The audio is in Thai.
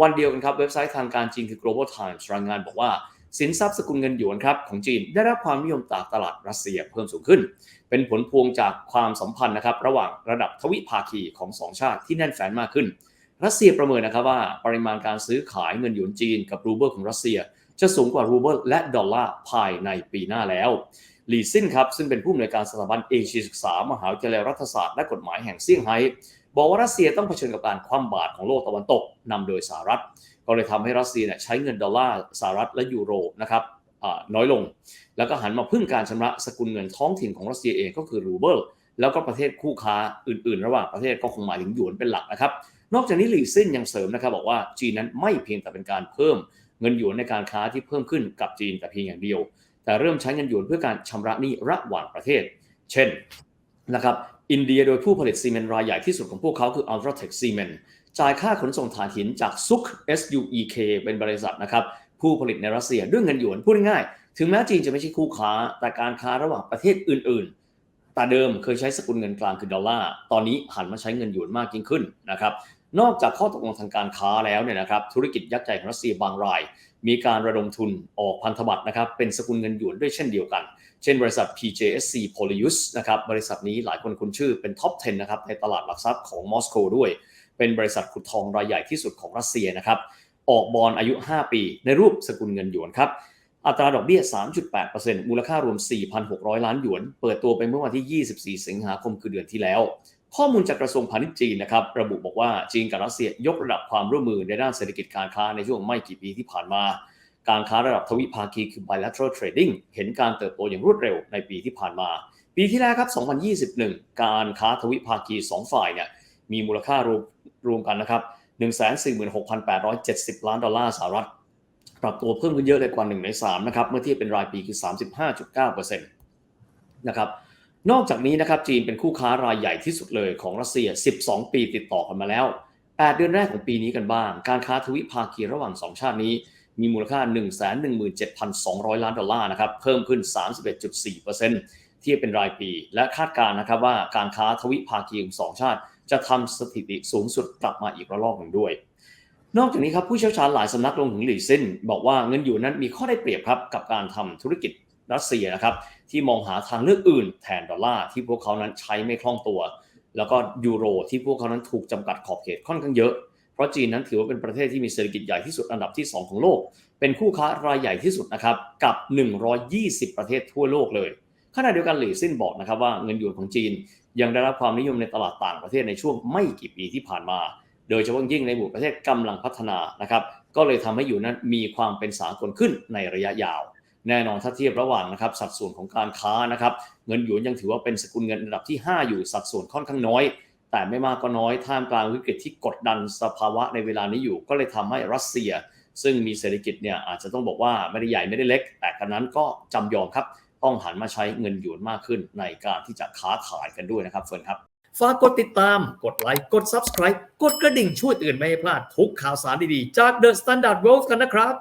วันเดียวกันครับเว็บไซต์ทางการจีนคือ global times รายงานบอกว่าสินทรัพย์สกุลเงินหยวนครับของจีนได้รับความนิยมจากตลาดรัสเซียเพิ่มสูงขึ้น เป็นผลพวงจากความสัมพันธ์นะครับระหว่างระดับทวิภาคีของสองชาติที่แน่นแฟ้นมากขึ้น รัสเซียประเมินนะครับว่าปริมาณการซื้อขายเงินหยวนจีนกับรูเบิลของรัสเซีย จะสูงกว่ารูเบิลและดอลลาร์ภายในปีหน้าแล้วหลีซินครับซึ่งเป็นผู้อำนวยการสถาบันเอเชียศึกษามหาวิทยาลัยรัฐศาสตร์และกฎหมายแห่งเซี่ยงไฮ้ บอกว่ารัสเซียต้องเผชิญกับการคว่ำบาตรของโลกตะวันตกนำโดยสหรัฐ ก็เลยทำให้รัสเซียเนี่ยใช้เงินดอลลาร์สหรัฐและยูโรนะครับน้อยลง แล้วก็หันมาพึ่งการชำระสกุลเงินท้องถิ่นของรัสเซียเองก็คือรูเบิลแล้วก็ประเทศคู่ค้าอื่นๆ ระหว่างประเทศก็คงหมายถึงหยวนเป็นหลักนะครับ นอกจากนี้หลีซินยังเสริมนะครับบอกว่าจีนนั้นไม่เพียงแต่เป็นการเพิ่มเงินหยวนในการค้าที่เพิ่มขึ้นกับจีนแต่เพียงอย่างเดียว แต่เริ่มใช้เงินหยวนเพื่อการชำระหนี้ระหว่างประเทศ เช่นนะครับ อินเดียโดยผู้ผลิตซีเมนต์รายใหญ่ที่สุดของพวกเขาคือ Ultratech Cement จ่ายค่าขนส่งถ่านหินจากซุก SUEK เป็นบริษัทนะครับผู้ผลิตในรัสเซียด้วยเงินหยวนพูดง่ายๆถึงแม้จีนจะไม่ใช่คู่ค้า แต่การค้าระหว่างประเทศอื่นๆแต่เดิมเคยใช้สกุลเงินกลางคือดอลลาร์ตอนนี้หันมาใช้เงินหยวนมากยิ่งขึ้นนะครับ นอกจากข้อตกลงทางการค้าแล้วเนี่ยนะครับธุรกิจยักษ์ใหญ่ของรัสเซียบางราย มีการระดมทุนออกพันธบัตรนะครับเป็นสกุลเงินหยวนด้วยเช่นเดียวกัน เช่นบริษัท PJSC Polyus นะครับบริษัทนี้หลายคนคุ้นชื่อเป็นท็อป 10 นะครับในตลาดหลักทรัพย์ของมอสโกด้วย เป็นบริษัทขุดทองรายใหญ่ที่สุดของรัสเซียนะครับออกบอลอายุ 5 ปี ในรูปสกุลเงินหยวนครับอัตราดอกเบี้ย 3.8%มูลค่ารวม 4,600 ล้านหยวน เปิดตัวไปเมื่อวันที่ 24 สิงหาคมคือเดือนที่แล้ว ข้อมูลจากกระทรวงพาณิชย์จีนนะครับระบุบอกว่าจีนกับรัสเซียยกระดับความร่วมมือในด้านเศรษฐกิจการค้าในช่วงไม่กี่ปีที่ผ่านมา การค้าระดับทวิภาคีคือ bilateral trading เห็นการเติบโตอย่างรวดเร็วในปีที่ผ่านมา ปีที่แล้วครับ 2021 การค้าทวิภาคี2ฝ่ายเนี่ยมีมูลค่ารวมรวมกันนะครับ 146,870 ล้านดอลลาร์สหรัฐ ปรับตัวเพิ่มขึ้นเยอะเลยกว่า 1 ใน3นะครับเมื่อเทียบเป็นรายปีคือ 35.9%นะครับ นอกจากนี้นะครับจีนเป็นคู่ค้ารายใหญ่ที่สุดเลยของรัสเซีย 12 ปีติดต่อกันมาแล้ว 8 เดือนแรกของปีนี้กันบ้าง การค้าทวิภาคีระหว่าง 2 ชาตินี้ มีมูลค่า 117,200 ล้านดอลลาร์นะครับเพิ่มขึ้น 31.4%เทียบเป็นรายปี และคาดการณ์นะครับว่าการค้าทวิภาคีของสองชาติ จะทำสถิติสูงสุดกลับมาอีกระลอกหนึ่งด้วย นอกจากนี้ครับผู้เชี่ยวชาญหลายสำนักลงถึงหลีซินบอกว่าเงินหยวนนั้นมีข้อได้เปรียบครับกับการทำธุรกิจ รัสเซียนะครับที่มองหาทางเลือกอื่นแทนดอลลาร์ที่พวกเขานั้นใช้ไม่คล่องตัว แล้วก็ยูโรที่พวกเขานั้นถูกจำกัดขอบเขตค่อนข้างเยอะ เพราะจีนนั้นถือว่าเป็นประเทศที่มีเศรษฐกิจใหญ่ที่สุดอันดับที่ 2 ของโลก เป็นคู่ค้ารายใหญ่ที่สุดนะครับกับ 120 ประเทศทั่วโลกเลยขณะเดียวกันหลี่ซินบอกนะครับว่าเงินหยวนของจีนยังได้รับความนิยมในตลาดต่างประเทศในช่วงไม่กี่ปีที่ผ่านมา โดยเฉพาะยิ่งในหมู่ประเทศกำลังพัฒนานะครับ ก็เลยทำให้อยู่นั้นมีความเป็นสากลขึ้นในระยะยาว แน่นอนถ้าเทียบระหว่างนะครับสัดส่วนของการค้านะครับเงินหยวนยังถือว่าเป็นสกุลเงินอันดับที่ 5 อยู่สัดส่วนค่อนข้างน้อย แต่ไม่มากก็น้อยท่ามกลางวิกฤตที่กดดันสภาวะในเวลานี้อยู่ ก็เลยทำให้รัสเซีย ซึ่งมีเศรษฐกิจเนี่ยอาจจะต้องบอกว่าไม่ได้ใหญ่ไม่ได้เล็ก แต่กันนั้นก็จำยอมครับต้องหันมาใช้เงินหยวนมากขึ้นในการที่จะค้าขายกันด้วยนะครับเฟิร์นครับฝากกดติดตาม กดไลค์ กด Subscribe กดกระดิ่งช่วยเตือนไม่ให้พลาดทุกข่าวสารดีๆ จาก The Standard World กันนะครับ